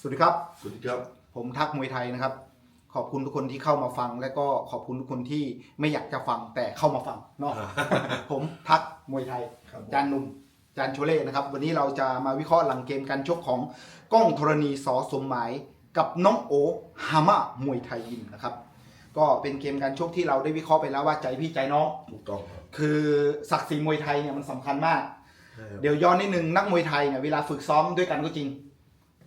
สวัสดีครับ สวัสดีครับ ผมทักมวยไทยนะครับ ขอบคุณทุกคนที่เข้ามาฟัง และก็ขอบคุณทุกคนที่ไม่อยากจะฟังแต่เข้ามาฟังเนาะ ผมทักมวยไทย ครับผม จานหนุ่ม จานโชเล่นะครับ วันนี้เราจะมาวิเคราะห์หลังเกมการชกของก้องธรณีสอสมหมายกับน้องโอฮามะมวยไทยยิมนะครับ ก็เป็นเกมการชกที่เราได้วิเคราะห์ไปแล้วว่าใจพี่ใจน้อง ถูกต้องครับคือศักดิ์ศรีมวยไทยเนี่ยมันสำคัญมากใช่ครับเดี๋ยวย้อนนิดนึงนักมวยไทยเนี่ยเวลาฝึกซ้อมด้วยกันก็จริง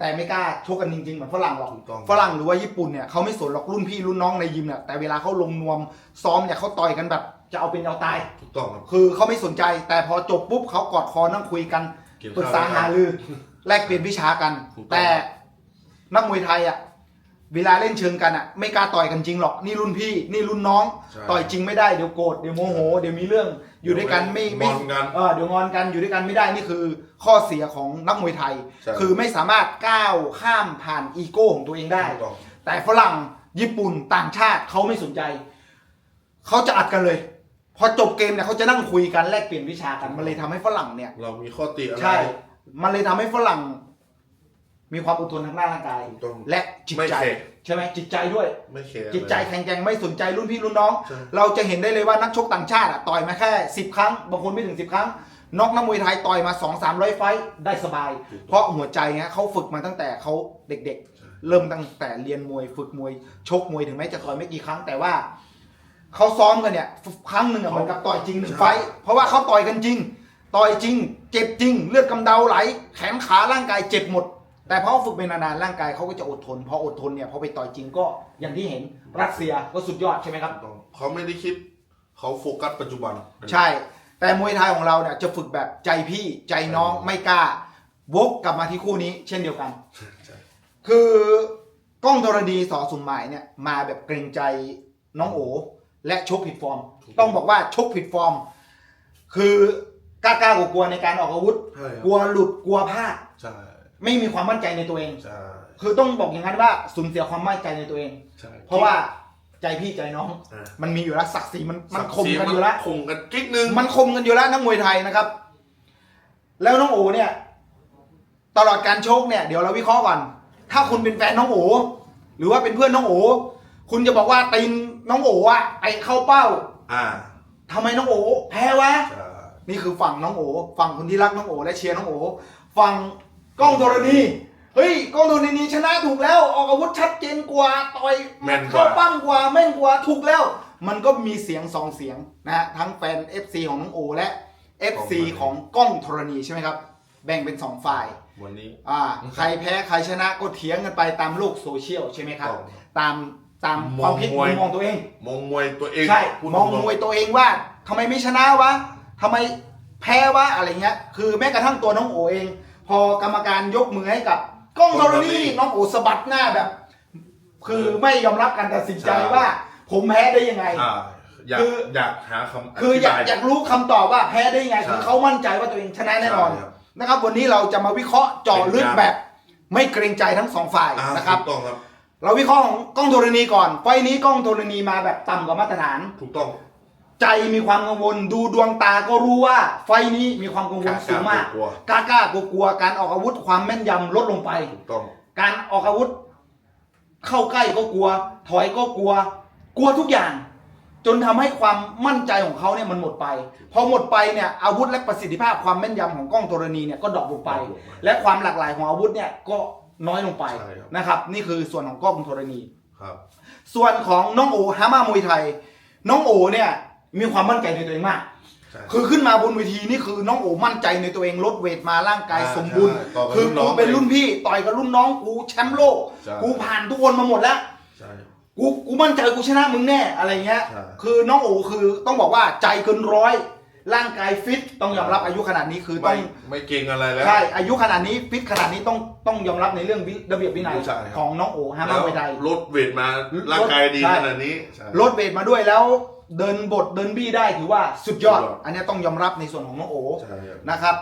แต่ไม่กล้าชกกันจริงๆเหมือนฝรั่งหรอกถูกต้อง ฝรั่งหรือว่าญี่ปุ่นเนี่ยเขาไม่สนหรอกรุ่นพี่รุ่นน้องในยิมเนี่ยแต่เวลาเขาลงนวมซ้อมเนี่ยเขาต่อยกันแบบจะเอาเป็นเอาตาย ถูกต้องครับ คือเขาไม่สนใจ แต่พอจบปุ๊บเขากอดคอนั่งคุยกันเกี่ยวปรึกษาหารือแลกเปลี่ยนวิชากัน ถูกต้อง แต่นักมวยไทยอะเวลาเล่นเชิงกันอะ ไม่กล้าต่อยกันจริงหรอกนี่รุ่นพี่ นี่รุ่นน้อง ใช่ ต่อยจริงไม่ได้เดี๋ยวโกรธเดี๋ยวโมโห เดี๋ยวมีเรื่อง อยู่ด้วยกันไม่ไม่งอนกัน เออเดี๋ยวงอนกันอยู่ด้วยกันไม่ได้นี่คือข้อเสียของนักมวยไทย ใช่ คือไม่สามารถก้าวข้ามผ่านอีโก้ของตัวเองได้ ถูกต้อง แต่ฝรั่งญี่ปุ่นต่างชาติเขาไม่สนใจ เขาจะอัดกันเลย พอจบเกมเนี่ยเขาจะนั่งคุยกันแลกเปลี่ยนวิชากัน มันเลยทำให้ฝรั่งเนี่ย เรามีข้อติอะไร ใช่ มันเลยทำให้ฝรั่ง มีความอดทนทางด้านร่างกาย ถูกต้อง และจิตไม่ใจแข็งใช่ไหมจิตใจด้วย ไม่แคร์จิตใจแข็งแกร่งไม่สนใจรุ่นพี่รุ่นน้อง ใช่ เราจะเห็นได้เลยว่านักชกต่างชาติอะต่อยมาแค่สิบครั้ง บางคนไม่ถึงสิบครั้งนอกนักมวยไทยต่อยมาสองสามร้อยไฟต์ได้สบายถูกต้องเพราะหัวใจเนี้ยเขาฝึกมาตั้งแต่เขาเด็กใช่ๆเริ่มตั้งแต่เรียนมวยฝึกมวย ชกมวยถึงแม้จะต่อยไม่กี่ครั้งแต่ว่าเขาซ้อมกันเนี่ยครั้งหนึ่งอะเหมือนกับต่อยจริงหนึ่งไฟต์เพราะว่าเขาต่อยกันจริง ต่อยจริง เจ็บจริง เลือดกำเดาไหล แขนขาร่างกายเจ็บหมด แต่พอฝึกไปนานๆร่างกายเขาก็จะอดทน พออดทนเนี่ยพอไปต่อยจริงก็อย่างที่เห็นรัสเซียก็สุดยอดใช่ไหมครับถูกต้องเขาไม่ได้คิดเขาโฟกัสปัจจุบัน ใช่ แต่มวยไทยของเราเนี่ยจะฝึกแบบใจพี่ใจน้องไม่กล้าวกกลับมาที่คู่นี้ เช่นเดียวกันใช่คือกล้องธรณีสอสุมหมายเนี่ยมาแบบเกรงใจน้องโอ และชกผิดฟอร์ม ต้องบอกว่าชกผิดฟอร์ม คือกล้ากล้ากลัวๆในการออกอาวุธใช่คกลัรับวหลุดกลัวพลาดใช่ ไม่มีความมั่นใจในตัวเอง ใช่คือต้องบอกอย่างนั้นว่าสูญเสียความมั่นใจในตัวเอง ใช่ เพราะว่าใจพี่ใจน้อง อะมันมีอยู่แล้วศักดิ์ศรีมันมันศักดิ์คมศรีกันอยู่แล้ว คมกันกิ๊กนึงมันคมกันอยู่แล้วนักมวยไทยนะครับ แล้วน้องโอเนี่ย ตลอดการชกเนี่ย เดี๋ยวเราวิเคราะห์ก่อนถ้าคุณเป็นแฟนน้องโอหรือว่าเป็นเพื่อนน้องโอคุณจะบอกว่าตีนน้องโออะไปเข้าเป้าอ่าทำไมน้องโอแพ้วะ ใช่นี่คือฝั่งน้องโอฝั่งคนที่รักน้องโอและเชียร์น้องโอฝั่ง กล้องธรณีเฮ้ยกล้องธรณีชนะถูกแล้ว ออกอาวุธชัดเจนกว่าต่อยแม่นกเข้าว่าปั้งกว่าแม่นกว่าถูกแล้ว มันก็มีเสียงสองเสียงนะฮะทั้งแฟน FC ของน้องโอและ FC ของกล้องธรณีใช่ไหมครับ แบ่งเป็นสองฝ่าย วันนี้ อ่าใครแพ้ใครชนะก็เถียงกันไปตามโลกโซเชียลใช่ไหมครับต้องตามตามมคองวามคิดมวยมุมมองตัวเอง มองมวยตัวเองใช่ พูดมองตรๆมวยตัวเองว่าทำไมไม่ชนะวะทำไมแพ้วะอะไรเงี้ย คือแม้กระทั่งตัวน้องโอเอง พอกรรมการยกมือให้กับกล้องธรณีน้องโอสะบัดหน้าแบบ คือไม่ยอมรับการตัดสินใจว่า ผมแพ้ได้ยังไงใช่อยากคืออยากหาคำคืออยากธิบ อยากรู้คำตอบว่าแพ้ได้ยังไงใช่คือเขามั่นใจว่าตัวเองชนะแน่นอนใช่ครับนะครับ วันนี้เราจะมาวิเคราะห์เจาะลึกเป็นอย่างแบบ ไม่เกรงใจทั้งสองฝ่ายอ่านะครับ ถูกต้องครับ เราวิเคราะห์ของกล้องธรณีก่อนไฟล์นี้กล้องธรณีมาแบบต่ำกว่ามาตรฐาน ถูกต้อง ใจมีความกังวล ดูดวงตาก็รู้ว่า ไฟล์นี้มีความกังวลสูงมากกลัว กล้ากล้ากลัวกลัวการออกอาวุธความแม่นยำลดลงไป ถูกต้อง การออกอาวุธ เข้าใกล้ก็กลัว ถอยก็กลัว กลัวทุกอย่าง จนทำให้ความมั่นใจของเขาเนี่ยมันหมดไป พอหมดไปเนี่ยอาวุธและประสิทธิภาพความแม่นยำของกล้องธรณีเนี่ยก็ดรอปลงไป ดรอปลงไปและความหลากหลายของอาวุธเนี่ยก็น้อยลงไปใช่ครับ นะครับ นี่คือส่วนของกล้องธรณี ครับ ส่วนของน้องโอฮามามวยไทย น้องโอเนี่ย มีความมั่นใจในตัวเองมาก ใช่ คือขึ้นมาบนเวทีนี่คือน้องโอมั่นใจในตัวเองลดเวทมาร่างกายอ่าสมบูรณ์ ใช่ต่อกับคือรุ่นน้กูองเป็นรุ่นพี่ต่อยกับรุ่นน้องกูแชมป์โลก ใช่ กูผ่านทุกคนมาหมดแล้ว ใช่ กูกูมั่นใจกูชนะมึงแน่อะไรเงี้ย ใช่ คือน้องโอคือต้องบอกว่าใจเกินร้อยร่างกายฟิตต้องยอมรับอายุขนาดนี้คือต้ไม่องไม่เก่งอะไรแล้ว ใช่อายุขนาดนี้ฟิตขนาดนี้ต้องต้องยอมรับในเรื่องวิระเบียบวินัยใช่ครับ ของน้องโอฮาแล้มาวมวยไทยลดเวทมาร่างกายดีใช่ ขนาดนี้ใช่ ลดเวทมาด้วยแล้ว เดินบทเดินบี้ได้ถือว่าสุดยอด สุดยอด อันนี้ต้องยอมรับในส่วนของน้องโอใช่ครับนะครับ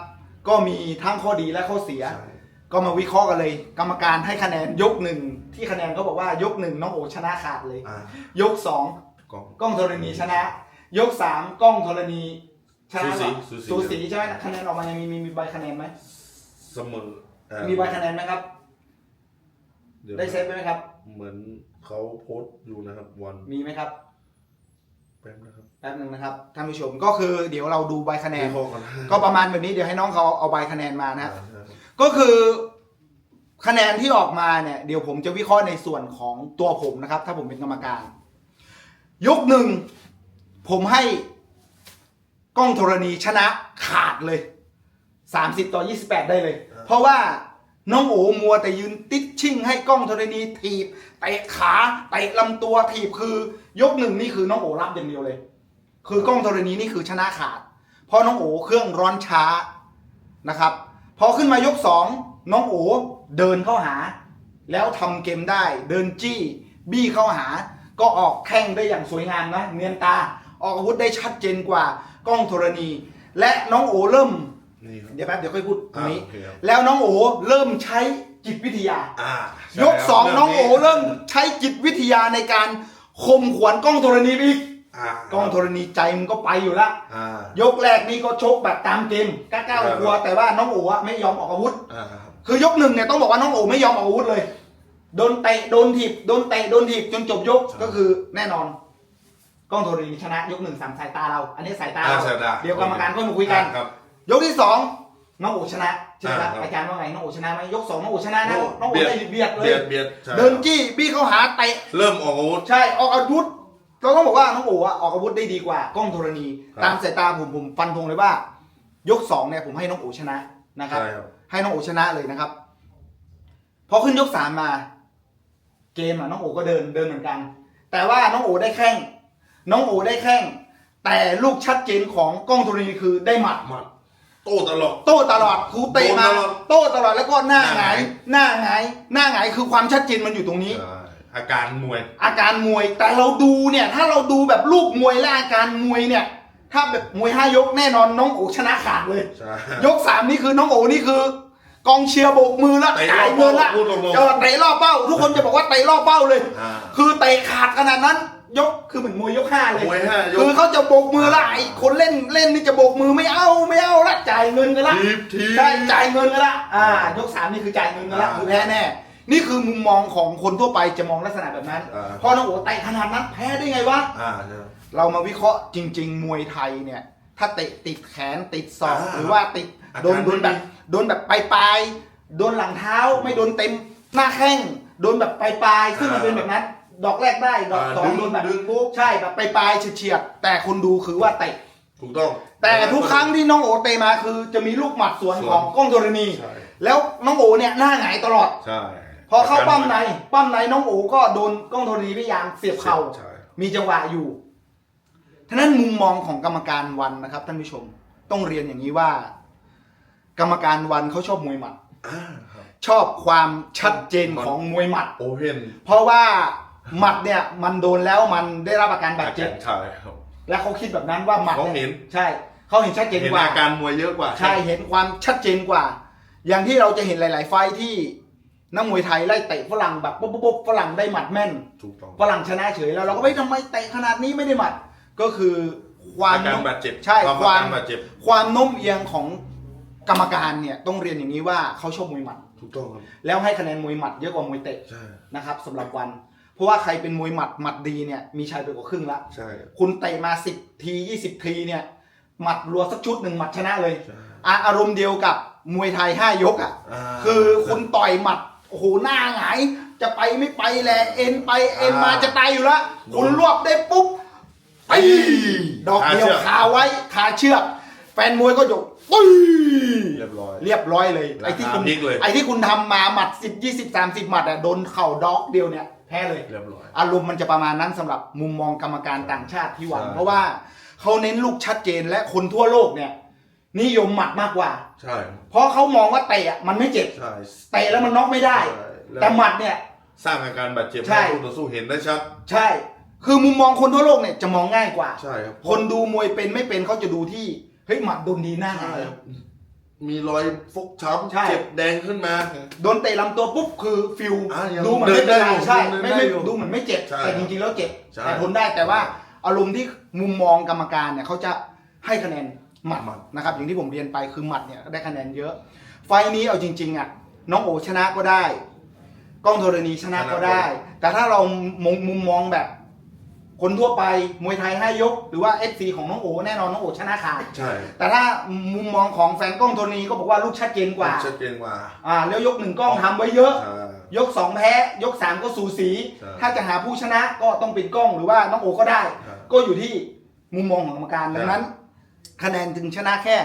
ก็มีทั้งข้อดีและข้อเสีย ใช่ก็มาวิเคราะห์กันเลย กรรมการให้คะแนนยกหนึ่งที่คะแนนเขาบอกว่ายกหนึ่งน้องโอชนะขาดเลย อะยกสองกล้อง กล้องธรณีชนะ ยกสามกล้องธรณีชนะสูสีเหรอสูสี สูสีใช่ไหมคะแนนออกมายังมีมีมีใบคะแนนไหมเสมออะมีใบคะแนนไหมครับดี๋ยวได้เซฟไหมครับ เหมือนเขาโพสต์อยู่นะครับวันมีไหมครับ แป๊บนะครับแป๊บหนึ่งนะครับท่านผู้ชมก็คือเดี๋ยวเราดูใบคะแนนมีข้อกันก็ประมาณแบบนี้เดี๋ยวให้น้องเขาเอาใบคะแนนมานะ อ่าใช่ครับก็คือคะแนนที่ออกมาเนี่ยเดี๋ยวผมจะวิเคราะห์ในส่วนของตัวผมนะครับ ถ้าผมเป็นกรรมการ ยกหนึ่งผมให้กล้องธรณีชนะขาดเลย 30 ต่อ 28 ได้เลย เพราะว่า น้องโอมัวแต่ยืนติดชิ่งให้กล้องธรณีถีบเตะขาเตะลำตัวถีบคือยกหนึ่งนี่คือน้องโอรับอย่างเดียวเลย คือกล้องธรณีนี่คือชนะขาดเพราะน้องโอเครื่องร้อนช้านะครับ พอขึ้นมายกสองน้องโอเดินเข้าหา แล้วทำเกมได้ เดินจี้บี้เข้าหา ก็ออกแข้งได้อย่างสวยงามนะเนียนตาออกอาวุธได้ชัดเจนกว่ากล้องธรณี และน้องโอเริ่ม นี่ครับ เดี๋ยวแป๊บเดี๋ยวค่อยพูดตรงนี้ อ่าโอเคครับ แล้วน้องโอเริ่มใช้จิตวิทยา อ่ายกสองน้องโอเริ่มใช้จิตวิทยาในการข่มขวัญกล้องธรณีไปอีกอ่ากล้องธรณีใจมันก็ไปอยู่ละอ่า ยกแรกนี่ก็ชกแบบตามเกมกล้าๆกลัวๆแต่ว่าน้องโอ๋อะไม่ยอมออกอาวุธ อ่าครับคือยกหนึ่งเนี่ยต้องบอกว่าน้องโอ๋ไม่ยอมออกอาวุธเลย โดนเตะโดนถีบโดนเตะโดนถีบจนจบยกก็คือแน่นอน กล้องโทรณีชนะยกหนึ่งสามสายตาเรา อันนี้สายตาอ่าเราใช่ได้เดี๋ยวกรรมการก็มาคุยกันครับ ยกที่สองน้องโอ๋ชนะใช่ไหมครับอ่าครับอาจารย์ว่าไงน้องโอ๋ชนะไหมยกสองน้องโอ๋ชนะนะโอ้น้องโอ๋เบียด ได้เบียดเลเบียยดเบียดใช่เดินจี้บี้เข้าหาเตะ เริ่มออกอาวุธ ใช่ออกอาวุธเราต้องบอกว่าน้องโอ๋อะออกอาวุธได้ดีกว่ากล้องโทรณี ครับตามสายตาผมผมฟันธงเลยว่า ยกสองเนี่ยผมให้น้องโอ๋ชนะนะครับ ใช่ครับ ให้น้องโอ๋ชนะเลยนะครับ พอขึ้นยกสามมา เกมอะน้องโอ๋ก็เดินเดินเหมือนกัน แต่ว่าน้องโอ๋ได้แข้งน้องโอ๋ได้แข้งแต่ลูกชัดเจนของกล้องโทรณีคือได้หมัดมา โต้ตลอด โต้ตลอดครูเตะมา โดนตลอดโต้ตลอดแล้วก็หน้าหงายหน้าหงาย หน้าหงายหน้าหงายคือความชัดเจนมันอยู่ตรงนี้ ใช่อาการมวย อาการมวยแต่เราดูเนี่ย ถ้าเราดูแบบลูกมวยและอาการมวยเนี่ย ถ้าแบบมวยห้ายกแน่นอนน้องโอชนะขาดเลย ใช่ ยกสามนี่คือน้องโอนี่คือ กองเชียร์โบกมือแล้วเตะจ่ายเงินละพูดตรงๆเออเตะรอบเป้า ทุกคนจะบอกว่าเตะรอบเป้าเลย อ่า คือเตะขาดขนาดนั้น ยกคือเหมือนมวยยกห้าเลยมวยห้ายก คือเขาจะโบกมือละไอ้คนเล่นเล่นนี่จะโบกมือไม่เอาไม่เอาละจ่ายเงินกันละทีบทีบ ใช่จ่ายเงินกันละอ่ายกสามนี่คือจ่ายเงินกันละอ่าคือแพ้แน่ นี่คือมุมมองของคนทั่วไปจะมองลักษณะแบบนั้นอ่า พอน้องโอเตะขนาดนั้นแพ้ได้ไงวะ อ่าใช่ เรามาวิเคราะห์จริง ๆ มวยไทยเนี่ย ถ้าเตะติดแขนติดศอกอ่าหรือว่าติดอาการโดนโดนแบบไม่ดีโดนแบบปลายปลายๆโดนหลังเท้าไม่โดนเต็มหน้าแข้งโดนแบบปลายปลายๆซึ่งมันเป็นแบบนั้น ดอกแรกได้ดอกสองดึงโดนแบบดึงปุ๊บใช่แบบปลายปลายๆเฉียดๆแต่คนดูคือว่าเตะถูกต้อง แต่ทุกครั้งที่น้องโอเตะมาคือจะมีลูกหมัดสวนสวนของกล้องธรณีใช่แล้วน้องโอเนี่ยหน้าหงายตลอดใช่พอเข้าปั้มในปั้มในน้องโอก็โดนกล้องธรณีพยายามเสียบเข่าใช่มีจังหวะอยู่ท่านั้นมุมมองของกรรมการวันนะครับ ท่านผู้ชมต้องเรียนอย่างนี้ว่า กรรมการวันเขาชอบมวยหมัดอ่าครับชอบความชัดเจนของมวยหมัดโอเพนเพราะว่า หมัดเนี่ยมันโดนแล้วมันได้รับอาการบาดเจ็บ ใช่ครับ และเขาคิดแบบนั้นว่าหมัดเขายเห็น ใช่ เขาเห็นชัดเจนเห็นกว่า อาการมวยเยอะกว่า ใช่ เห็นความชัดเจนกว่า อย่างที่เราจะเห็นหลาย ๆ ไฟท์ที่นักมวยไทยไล่เตะฝรั่งแบบปุ๊บปุ๊บปุ๊บฝรั่งได้หมัดแม่น ถูกต้อง ฝรั่งชนะเฉยแล้วเราก็ไม่ทำไมเตะขนาดนี้ไม่ได้หมัด ก็คือความอาการบาดเจ็บใช่ความความอาการบาดเจ็บ ความโน้มเอียงของกรรมการเนี่ยต้องเรียนอย่างนี้ว่าเขาชอบมวยหมัด ถูกต้องครับ แล้วให้คะแนนมวยหมัดเยอะกว่ามวยเตะใช่ นะครับสำหรับวัน เพราะว่าใครเป็นมวยหมัดหมัดดีเนี่ยมีชัยไปกว่าครึ่งละใช่ คุณเตะมา10ที20ทีเนี่ยหมัดรัวสักชุดหนึ่งหมัดชนะเลยใช่ อะอารมณ์เดียวกับมวยไทย5ยกอะา คือคุณต่อยหมัดโอ้โหหน้าหงาย จะไปไม่ไปแหละเอ็นไปเอ็นมาอ่าจะตายอยู่แล้วคุณรวบได้ปุ๊บไปดอกเดียวคาเชือก คาไว้คาเชือก แฟนมวยก็ยกปุ้ยเรียบร้อย เรียบร้อยเลยราคาไอ้ที่คุณพลิกเลย ไอ้ที่คุณทำมาหมัด10 20 30หมัดอะโดนเข่าดอกเดียวเนี่ย แพ้เลย เรียบร้อย อารมณ์มันจะประมาณนั้นสำหรับมุมมองกรรมการต่างชาติที่หวัง ใช่ เพราะว่าเขาเน้นลูกชัดเจนและคนทั่วโลกเนี่ย นิยมหมัดมากกว่า ใช่เพราะเขามองว่าเตะอะมันไม่เจ็บใช่เตะแล้วมันน็อกไม่ได้ ใช่ล้วแต่หมัดเนี่ย สร้างอาการบาดเจ็บใช่ ให้คู่ต่อสู้เห็นได้ชัด ใช่ คือมุมมองคนทั่วโลกเนี่ยจะมองง่ายกว่า ใช่ครับคนดูมวยเป็นไม่เป็นเขาจะดูที่เฮ้ยหมัดโดนดีหน้าหใช่งายครับ มีรอยฟกช้ำใช่ เจ็บแดงขึ้นมา โดนเตะลำตัวปุ๊บคือฟิลอะยังดูเหมือนไม่เป็นไรเดินได้อยู่ใช่เดินไม่ได้ไม่อยู่ดูเหมือนไม่เจ็บใช่แต่จริงๆแล้วเจ็บใช่ แต่ทนได้แต่ว่าอารมณ์ที่มุมมองกรรมการเนี่ยเขาจะให้คะแนนหมัดหมัดนะครับอย่างที่ผมเรียนไปคือหมัดเนี่ยได้คะแนนเยอะ ไฟล์นี้เอาจริง ๆอะน้องโอชนะก็ได้ กล้องธรณีชนะก็ได้ แต่ถ้าเรามองมุมมองแบบ คนทั่วไปมวยไทยให้ยก หรือว่าเอฟซีของน้องโอแน่นอนน้องโอชนะขาดใช่แต่ถ้ามุมมองของแฟนกล้องธรณีก็บอกว่าลูกชัดเจนกว่า ชัดเจนกว่าอ่าแล้วยกหนึ่งกล้องทำไว้เยอะ ใช่ยกสองแพ้ยกสามก็สูสี ใช่ถ้าจะหาผู้ชนะก็ต้องเป็นกล้องหรือว่าน้องโอก็ได้ ใช่ ก็อยู่ที่มุมมองของกรรมการใช่ดังนั้น คะแนนถึงชนะแค่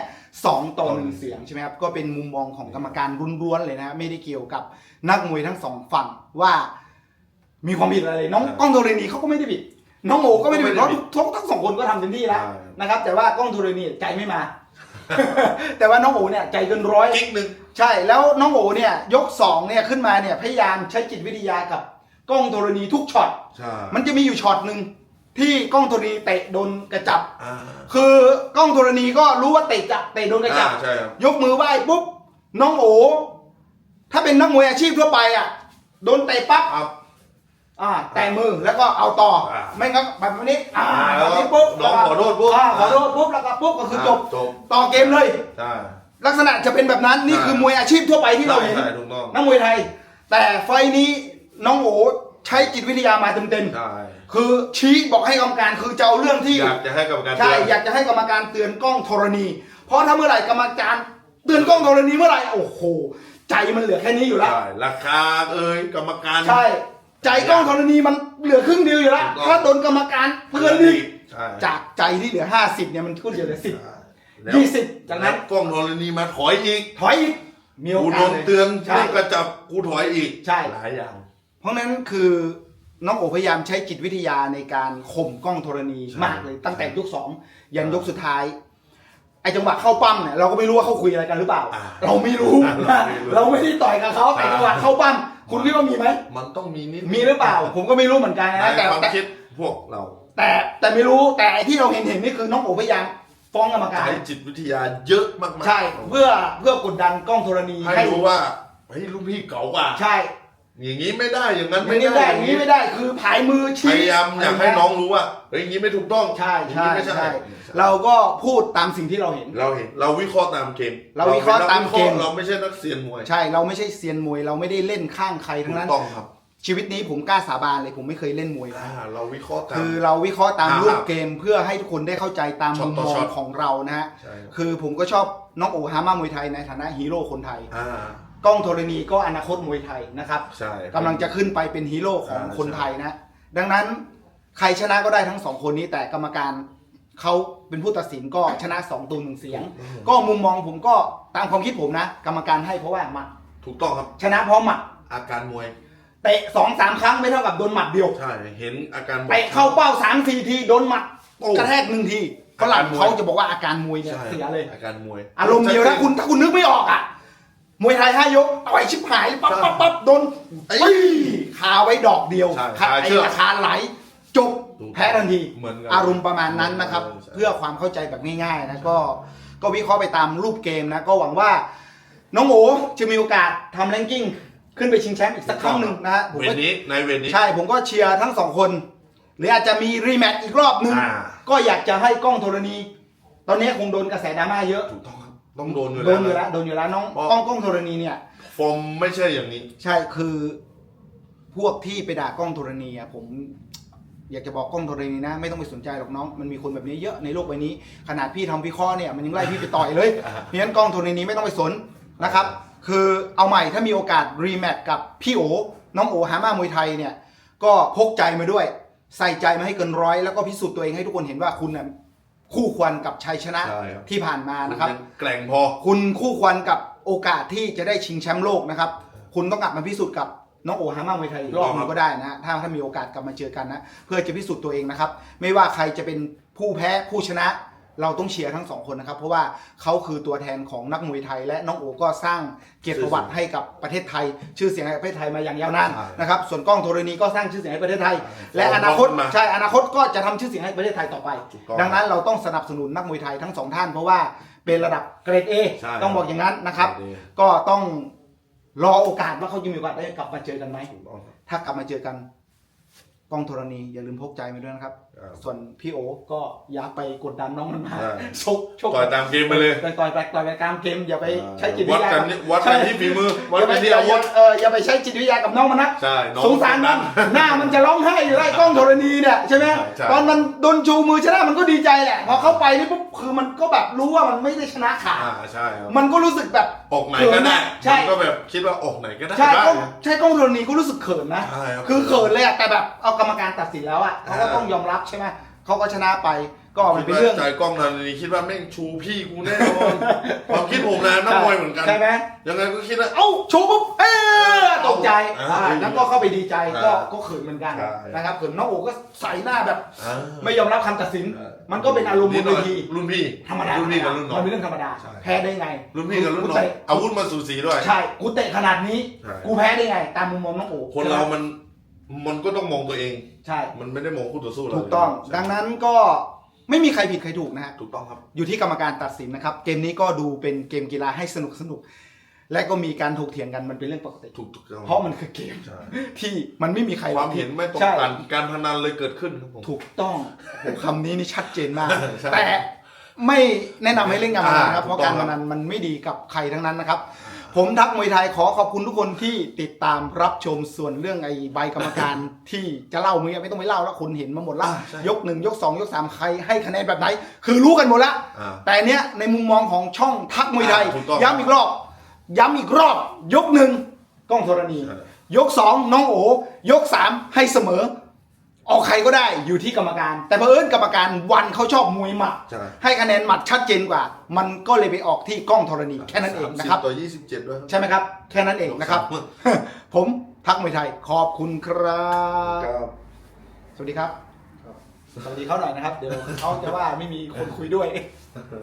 สองต่อหนึ่งอืมเสียงใช่ไหมครับ ก็เป็นมุมมองของกรรมการล้วนๆเลยนะ ไม่ได้เกี่ยวกับนักมวยทั้งสองฝั่งว่ามีความผิดอะไรเลยน้องกล้องธรณีเขาก็ไม่ได้ผิด น้องโอก็ไม่ได้ผิดเพราะทุกทั้งสองคนก็ทำเต็มที่แล้วใช่ นะครับ แต่ว่ากล้องธรณีใจไม่มา แต่ว่าน้องโอเนี่ยใจเกินร้อย กิ๊กหนึ่ง ใช่แล้วน้องโอเนี่ยยกสองเนี่ยขึ้นมาเนี่ยพยายามใช้จิตวิทยากับกล้องธรณีทุกช็อต ใช่มันจะมีอยู่ช็อตหนึ่งที่กล้องธรณีเตะโดนกระจับ อ่าคือกล้องธรณีก็รู้ว่าเตะจับเตะโดนกระจับอ่าใช่ครับ ยกมือไหว้ปุ๊บน้องโอ ถ้าเป็นนักมวยอาชีพทั่วไปอะ โดนเตะปั๊บ อัพ อ่าแตะมือแล้วก็เอาต่ออาไม่งั้นแบบนี้อ่าอ่าแบบนี้ปุ๊บน้องขอโทษปุ๊บ อ่าขอโทษปุ๊บแล้วก็ปุ๊บก็คือจบจบต่อเกมเลย ใช่ ลักษณะจะเป็นแบบนั้นนี่ใช่คือมวยอาชีพทั่วไปที่เราเห็นใช่ถูกต้องนักมวยไทย แต่ไฟล์นี้น้องโอใช้จิตวิทยามาเต็มใช่ๆคือชี้บอกให้กรรมการคือจะเอาเรื่องที่ อยากจะให้กรรมการใช่เตือนอยากจะให้กรรมการเตือนกล้องธรณี เพราะถ้าเมื่อไหร่กรรมการเตือนกล้องธรณีเมื่อไหร่โอ้โห ใจมันเหลือแค่นี้อยู่แล้ว ใช่ราคาเอ่ยกรรมการ ใช่ ใจกล้องธรณีมันเหลือครึ่งเดียวอยู่แล้ว ถูกต้อง ถ้าโดนกรรมการเตือนอีกใช่จากใจที่เหลือ50เนี่ยมันขึ้นเหลือสิบใช่แล้วยี่สิบจากนั้นกล้องธรณีมาถอยอีก ถอยอีกมีโอกูกาโดสนเลยเตือนใช่เรื่องกระจับกูถอยอีกใช่ หลายอย่าง เพราะฉะนั้นคือน้องโอพยายามใช้จิตวิทยาในการข่มกล้องธรณีใช่มากเลยตั้งแต่ยกสองยันยกสุดท้ายไอจังหวะเข้าปั้มเนี่ยเราก็ไม่รู้ว่าเขาคุยอะไรกันหรือเปล่า อ่าเราไม่รู้อ่านะเราไม่รู้เราไม่ได้ต่อยกับเขาแต่อ่าจังหวะเข้าปั้ม คุณคิดว่ามีไหม มันต้องมีนิดมีหรือเปล่า ผมก็ไม่รู้เหมือนกันในนะแต่ความแต่คิดพวกเราแต่แต่ไม่รู้แต่ไอที่เราเห็นเห็นนี่คือน้องโอพยายามฟ้องกรรมการใช้จิตวิทยาเยอะมากๆใช่เพื่อเพื่อกดดันกล้องธรณีให้รู้ว่าเฮ้ยลูกพี่เก่ากว่า ใช่ อย่างนี้ไม่ได้อย่างนั้นไม่ไม่ได้ได้อย่างนี้ไม่ได้คือผายมือพชี้ยายามอยากให้น้องรู้ว่าเฮ้ยอย่างนี้ไม่ถูกต้องใช่อย่างใช่นี้ไม่ใช่ ใช่เราก็พูดตามสิ่งที่เราเห็น เราเห็นเราวิเคราะห์ตามเกมเราวิเคราะห์ตามเกม เราไม่ใช่นักเซียนมวยใช่เราไม่ใช่เซียนมวย เราไม่ได้เล่นข้างใครทั้ถูงกนั้น ต้องครับชีวิตนี้ผมกล้าสาบานเลยผมไม่เคยเล่นมวยนะอ่าเราวิเคราะห์ตาม คือเราวิเคราะห์ตามอ่ารูปเกมเพื่อให้ทุกคนได้เข้าใจตามช็อมุตมต่อมอช็งอต ของเรานะฮะใช่ครับคือผมก็ชอบน้องโอฮามามวยไทยในฐานะฮีโร่คนไทย อ่า กล้องธรณีก็อนาคตมวยไทยนะครับใช่กำลังจะขึ้นไปเป็นฮีโร่ของอ่าคนไทยนะ ดังนั้นใครชนะก็ได้ทั้งสองคนนี้แต่กรรมการเขาเป็นผู้ตัดสินก็ชนะสองตัวหนึ่งเสียง ก็มุมมองผมก็ตามความคิดผมนะ กรรมการให้เพราะว่าหมัดถูกต้องครับชนะเพราะหมัดอาการมวยเตะสองสามครั้งไม่เท่ากับโดนหมัดเดียวใช่เห็นอาการบกเตะเข้าเป้าสามสี่ทีโดนหมัดโอ้กระแทกหนึ่งทีฝรั่งอาการมวยเขาจะบอกว่าอาการมวยเนี่ยใช่เสียเลยอาการมวยอารมณ์เดียวนะคุณถ้าคุณนึกไม่ออกอะ มวยไทยห้ายกต่อยชิบหายปั๊บปั๊บปั๊บโดนไอ้เฮ้ยคาไว้ดอกเดียวใช่ขาคาไอ้เชือกราคาไหลจบถูกแพ้ทันทีเหมือนกันอารมณ์ประมาณนั้นนะครับ ใช่ เพื่อความเข้าใจแบบง่ายๆนะก็ก็วิเคราะห์ไปตามรูปเกมนะ ก็หวังว่า น้องโอจะมีโอกาสทำแรงกิ้ง ขึ้นไปชิงแชมป์อีกสักครั้งหนึ่งนะฮะผมเวก็ทนี้ในเวทนี้ ใช่ผมก็เชียร์ทั้งสองคน หรืออาจจะมีรีแมตช์อีกรอบนึง อ่า ก็อยากจะให้กล้องธรณี ตอนนี้คงโดนกระแสดราม่าเยอะ ถูกต้องครับ ต้องโดนอยู่โดแล้วนอยู่แล้วนะ โดนอยู่แล้วน้องเพราะ กล้องกล้องธรณีเนี่ย ฟอร์มไม่ใช่อย่างนี้ ใช่คือพวกที่ไปด่ากล้องธรณีอะผม อยากจะบอกกล้องธรณีนะ ไม่ต้องไปสนใจหรอกน้องมันมีคนแบบนี้เยอะในโลกใบนี้ ขนาดพี่ทำวิเคราะห์เนี่ยมันยังไล่พี่ไปต่อยเลยอ่าเพราะฉะนั้นกล้องธรณีไม่ต้องไปสนนะครับ คือเอาใหม่ถ้ามีโอกาสรีแมตช์กับพี่โอน้องโอฮามามวยไทยเนี่ย ก็พกใจมาด้วย ใส่ใจมาให้เกินร้อยแล้วก็พิสูจน์ตัวเองให้ทุกคนเห็นว่าคุณน่ะ คู่ควรกับชัยชนะใช่ครับ ที่ผ่านมานะครับ ยังแกร่งพอ คุณคู่ควรกับโอกาสที่จะได้ชิงแชมป์โลกนะครับ คุณต้องกลับมาพิสูจน์กับน้องโอฮามามวยไทยอีกรอบหนึงก็ได้นะ ถ้าถ้ามีโอกาสกลับมาเจอกันนะ เพื่อจะพิสูจน์ตัวเองนะครับ ไม่ว่าใครจะเป็นผู้แพ้ผู้ชนะ เราต้องเชียร์ทั้งสองคนนะครับ เพราะว่าเขาคือตัวแทนของนักมวยไทย และน้องโอก็สร้างเกียรติประวัติให้กับประเทศไทย ชื่อเสียงให้ประเทศไทยมาอย่างยาวนานใช่นะครับส่วนกล้องโทรณีก็สร้างชื่อเสียงให้ประเทศไทยใช่และอนาคตฟ้องมาใช่อนาคตก็จะทำชื่อเสียงให้ประเทศไทยต่อไป ถูกต้องดังนั้นเราต้องสนับสนุนนักมวยไทยทั้งสองท่าน เพราะว่าเป็นระดับเกรด A ใช่ต้องบอกอย่างนั้นนะครับดีก็ต้องรอโอกาสว่าเขาจะมีโอกาสได้กลับมาเจอกันไหม ถูกต้องครับถ้ากลับมาเจอกันก็ก ล้องธรณีอย่าลืมพกใจมาด้วยนะครับ อ่า ส่วนพี่โอก็อย่าไปกดดันน้องมันมาอ่า ชกชกต่อยตามเกมไปเลยต่อยต่อยไปต่อยไปตามเกมอย่าไปใช้จิตวิวัดทยากันนี่วัดกันที่ฝีมือวัดอย่าไปกันที่อาวุธเอออย่าไปใช้จิตวิทยากับน้องมันนะ ใช่น้องสงสารมัน หน้ามันจะร้องไห้อยู่ได้กล้องธรณีเนี่ยใช่ไหมใช่ใช่ ตอนมันโดนชูมือชนะมันก็ดีใจแหละพอเข้าไปนี่ปุ๊บคือมันก็แบบรู้ว่ามันไม่ได้ชนะขาดอ่าใช่ครับมันก็รู้สึกแบบ ออกไหนก็ได้ใช่ มันก็แบบคิดว่าออกไหนก็ได้ใช่ได้กล้องใช่กล้องธรณีก็รู้สึกเขินนะ ใช่รับ คือเขินเลยอะแต่แบบเอากรรมการตัดสินแล้วอะเขาก็อ่าต้องยอมรับใช่ไหมเขาก็ชนะไปก็มันเป็นเรื่องใจกล้องนันนี่คิดว่าแม่งชูพี่กูแน่นอนความคิดผมนะนักมวยเหมือนกันใช่ไหมยังไงก็คิดว่าเอ้าชูปุ๊บเออตกใจอ่าอ่าแล้วก็เข้าไปดีใจก็อ่าก็เขินเหมือนกันใช่นะครับเขินน้องโอก็ใส่หน้าแบบอ่าไม่ยอมรับคำตัดสิน มันก็เป็นอารมณ์บนเวทีรุ่นพี่ธรรมดารุ่นพี่กับรุ่นน้อมังนเป็นเรื่องธรรมดาใช่แพ้ได้ไง รุ่นพี่กับรุ่นกูน้องเตะอาวุธมาสูสีด้วยใช่กูเตะขนาดนี้ใช่กูแพ้ได้ไง ตามมุมมองน้องโอคนเรามัน มันก็ต้องมองตัวเอง ใช่ มันไม่ได้มองคู่ต่อสู้เราถูกต้อง ใช่ดังนั้นก็ไม่มีใครผิดใครถูกนะฮะ ถูกต้องครับ อยู่ที่กรรมการตัดสินนะครับ เกมนี้ก็ดูเป็นเกมกีฬาให้สนุกสนุก และก็มีการถกเถียงกันมันเป็นเรื่องปกติ ถูกถูกต้องเพราะมันคือเกมใช่ที่มันไม่มีใครความเห็นไม่ตรงใช่กันการพนันเลยเกิดขึ้นครับผม ถูกต้องโอ้โหคำนี้นี่ชัดเจนมาก ใช่แต่ไม่แนะนำให้เล่นการพนันนะครับ อ่าเพราะถูกต้กาอรงพนันมันไม่ดีกับใครทั้งนั้นนะครับ ผมทักมวยไทยขอขอบคุณทุกคนที่ติดตามรับชมส่วนเรื่องไอ้ใบกรรมการ ที่จะเล่าเมื่อกี้ไม่ต้องไปเล่าแล้วคนเห็นมาหมดละอ่าใช่ยกหนึ่งยกสองยกสามใครให้คะแนนแบบไหน คือรู้กันหมดละอ่าแต่เนี้ยในมุมมองของช่องทักมวยไทย อ่าถูกต้องย้ำอีกรอบ ย้ำอีกรอบ ยกหนึ่งกล้องธรณีใช่ยกสองน้องโอยกสามให้เสมอ ออกใครก็ได้อยู่ที่กรรมการ แต่เพอเอิญกรรมการวันเขาชอบมวยหมัด ใช่ให้คะแนนหมัดชัดเจนกว่า มันก็เลยไปออกที่กล้องธรณีแค่นั้นเองนะครับ30ต่อยี่สิบเจ็ดด้วยใช่ไหมครับ แค่นั้นเองนะครับ ผมทักมวยไทยขอบคุณครับ ครับ สวัสดีครับ สวัสดีเขาหน่อยนะครับ เดี๋ยวเขาจะว่าไม่มีคนคุยด้วยครับ